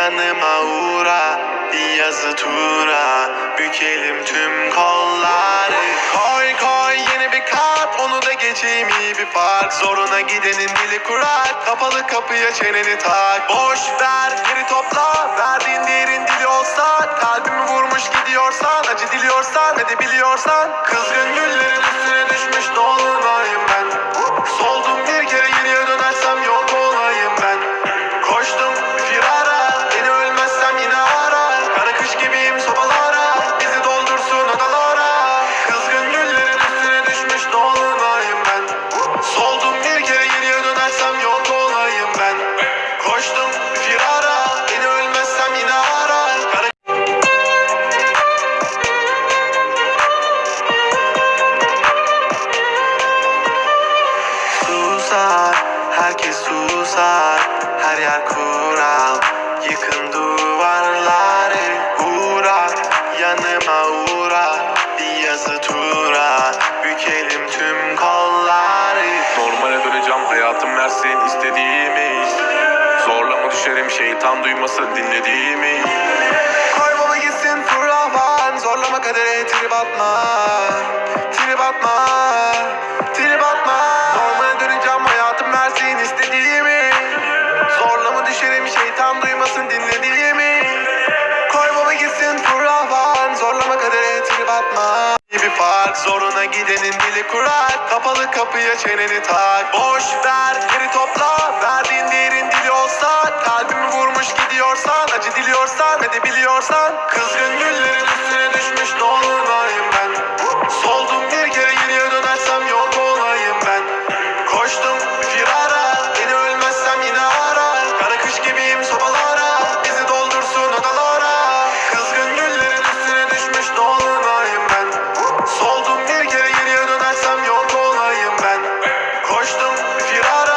yanıma uğra yazı tura. Bükelim tüm kolları. Koy koy yeni bir kart Onu da geçeyim iyi bir fark. Zoruna gidenin dili kurak Kapalı kapıya çeneni tak. Boş ver geri topla Verdiğin değerin dili olsa Kalbimi vurmuş gidiyorsan Acı diliyorsan edebiliyorsan Koştum firara. Beni ölmezsem yine ara. Susar Herkes susar. Her yer kural Yıkın düşerim şeytan duymasın dinlediğimi. Baba gitsin fırlavan Zorlama kadere trip atma. Trip atma. Trip atma. Normale döneceğim hayatım versin istediğimi. Zorlama düşerim şeytan duymasın dinlediğimi. Baba gitsin fırlavan Zorlama kadere trip atma. Bir fark zoruna gidenin dili kurak. Kapalı kapıya çeneni tak. Boş ver geri topla. Verdiğin değerin olsa Kalbimi vurmuş gidiyorsan Acı diliyorsan edebiliyorsan Kızgın güllerin üstüne düşmüş dolunayım ben. Soldum bir kere geriye dönersem yok olayım ben. Koştum firara Beni ölmezsem yine ara. Kara kış gibiyim sobalara Bizi doldursun odalara. Kızgın güllerin üstüne düşmüş dolunayım ben. Soldum bir kere geriye dönersem yok olayım ben. Koştum firara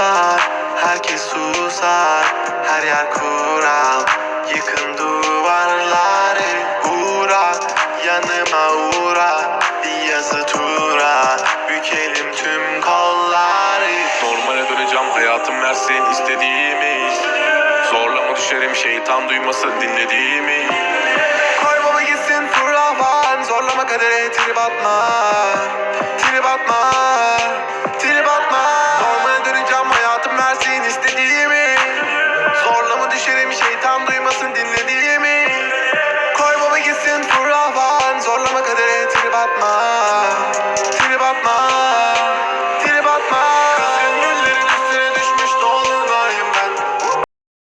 susar Herkes susar Her yer kural. Yıkın duvarları Uğra Yanıma uğra Bir yazı tura. Bükelim tüm kolları. Normale döneceğim hayatım versin istediğimi. Zorlama düşerim şeytan duymasın dinlediğimi. Koy baba gitsin fırlavan Zorlama kadere Trip atma. Trip atma